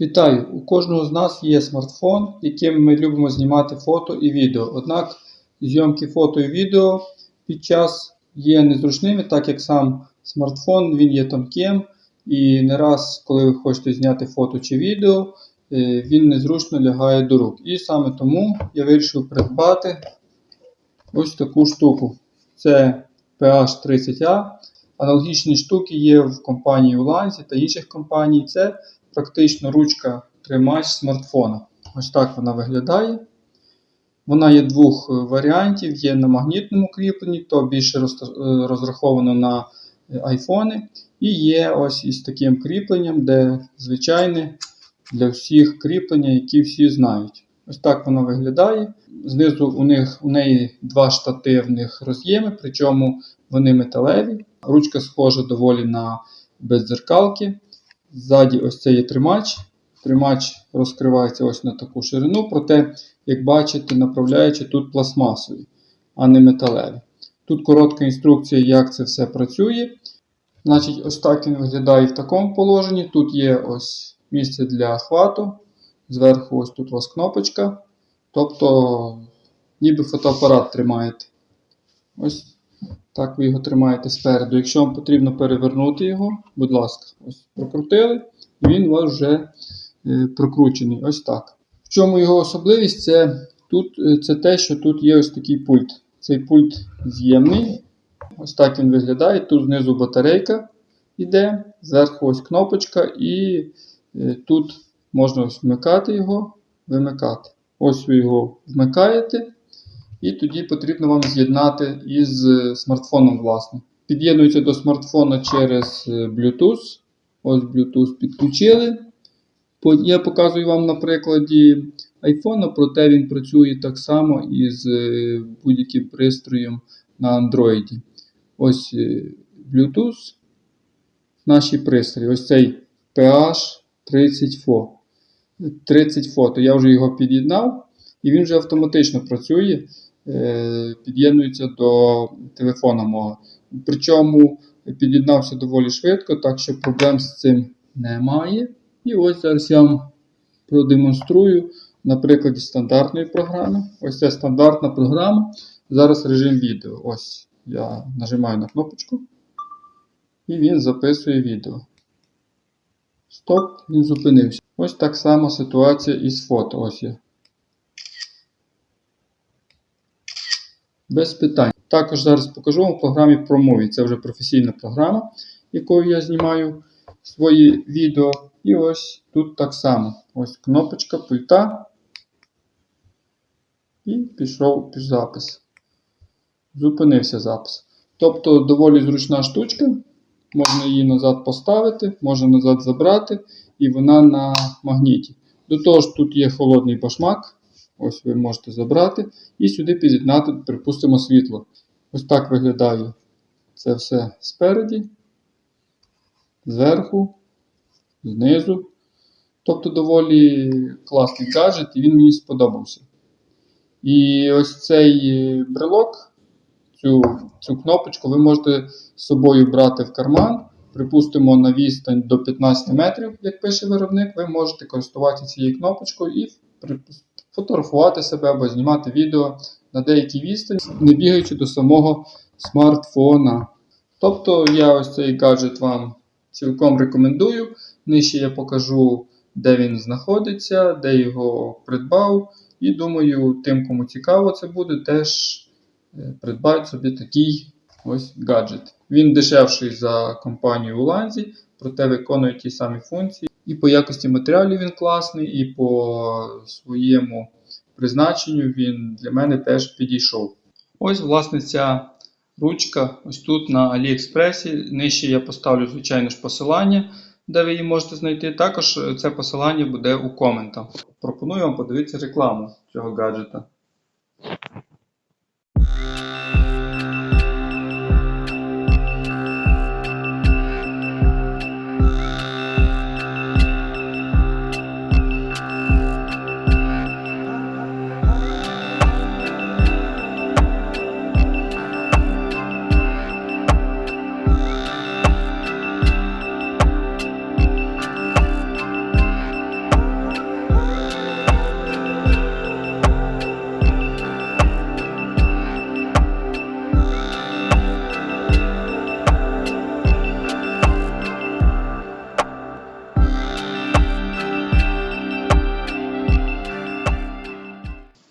Вітаю! У кожного з нас є смартфон, яким ми любимо знімати фото і відео. Однак зйомки фото і відео під час є незручними, так як сам смартфон він є тонким. І не раз, коли ви хочете зняти фото чи відео, е, він незручно лягає до рук. І саме тому я вирішив придбати ось таку штуку. Це PH30A. Аналогічні штуки є в компанії Ulanzi та інших компаній. Це практично ручка тримач смартфона. Ось так вона виглядає. Вона є двох е, варіантів: є на магнітному кріпленні, то більше е, розраховано на е, айфони. І є ось із таким кріпленням, де звичайне для всіх кріплення, які всі знають. Ось так вона виглядає. Знизу у, них, у неї два штативних роз'єми, причому вони металеві. Ручка схожа доволі на бездзеркалки. Ззаді ось це є тримач. Тримач розкривається ось на таку ширину, проте, як бачите, направляючи тут пластмасові, а не металеві. Тут коротка інструкція, як це все працює. Значить, ось так він виглядає в такому положенні. Тут є ось місце для хвату. Зверху ось тут у вас кнопочка. Тобто, ніби фотоапарат тримаєте. Ось так ви його тримаєте спереду. Якщо вам потрібно перевернути його, будь ласка, ось прокрутили, і він у вас вже е, прокручений. Ось так. В чому його особливість? Це, тут, е, це те, що тут є ось такий пульт. Цей пульт з'ємний. Ось так він виглядає. Тут знизу батарейка йде, зверху ось кнопочка, і е, тут можна ось вмикати його, вимикати. Ось ви його вмикаєте. І тоді потрібно вам з'єднати із е, смартфоном, власне. Під'єднується до смартфона через е, Bluetooth. Ось Bluetooth підключили. Я показую вам на прикладі iPhone, проте він працює так само із е, будь-яким пристроєм на Android. Ось Bluetooth. Наші пристрої. Ось цей PH30 Fo. 30 фото. Я вже його під'єднав, і він вже автоматично працює, під'єднується до телефона мого. Причому під'єднався доволі швидко, так що проблем з цим немає. І ось зараз я вам продемонструю на прикладі стандартної програми. Ось це стандартна програма. Зараз режим відео. Ось я нажимаю на кнопочку. І він записує відео. Стоп, він зупинився. Ось так само ситуація із фото. Ось я. Без питань. Також зараз покажу вам в програмі ProMovie. Це вже професійна програма, якою я знімаю свої відео. І ось тут так само. Ось кнопочка пульта. І пішов запис. Зупинився запис. Тобто доволі зручна штучка. Можна її назад поставити, можна назад забрати, і вона на магніті. До того ж, тут є холодний башмак. Ось ви можете забрати. І сюди під'єднати, припустимо, світло. Ось так виглядає це все спереді, зверху, знизу. Тобто доволі класний гаджет, і він мені сподобався. І ось цей брелок, цю, цю кнопочку ви можете з собою брати в карман. Припустимо, на відстань до 15 метрів, як пише виробник, ви можете користуватися цією кнопочкою і фотографувати себе або знімати відео на деякій відстані, не бігаючи до самого смартфона. Тобто я ось цей гаджет вам цілком рекомендую. Нижче я покажу, де він знаходиться, де його придбав. І думаю, тим, кому цікаво це буде, теж е, придбають собі такий ось гаджет. Він дешевший за компанію Ulanzi, проте виконує ті самі функції. І по якості матеріалів він класний, і по своєму призначенню він для мене теж підійшов. Ось, власне, ця ручка ось тут на AliExpress. Нижче я поставлю, звичайно ж, посилання, де ви її можете знайти. Також це посилання буде у коментах. Пропоную вам подивитися рекламу цього гаджета.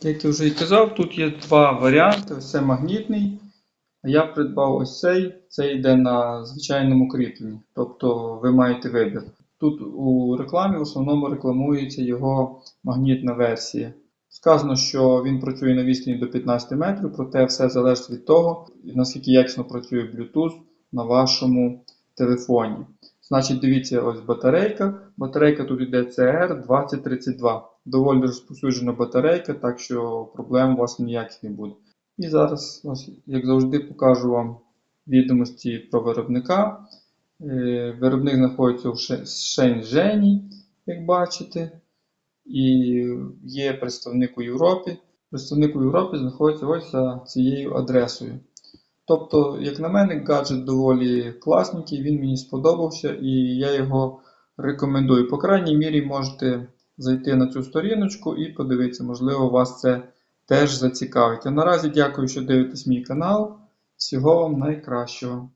Як я вже і казав, тут є два варіанти. Ось це магнітний. А я придбав ось цей. Це йде на звичайному кріпленні. Тобто ви маєте вибір. Тут у рекламі в основному рекламується його магнітна версія. Сказано, що він працює на відстані до 15 метрів, проте все залежить від того, наскільки якісно працює Bluetooth на вашому телефоні. Значить, дивіться, ось батарейка. Батарейка тут йде CR2032. Доволі розповсюджена батарейка, так що проблем у вас ніяких не буде. І зараз, як завжди, покажу вам відомості про виробника. Е, Виробник знаходиться в Ше- Шенжені, як бачите. І є представник у Європі. Представник у Європі знаходиться ось за цією адресою. Тобто, як на мене, гаджет доволі класненький, він мені сподобався і я його рекомендую. По крайній мірі, можете зайти на цю сторіночку і подивитися, можливо, вас це теж зацікавить. А наразі дякую, що дивитесь мій канал. Всього вам найкращого.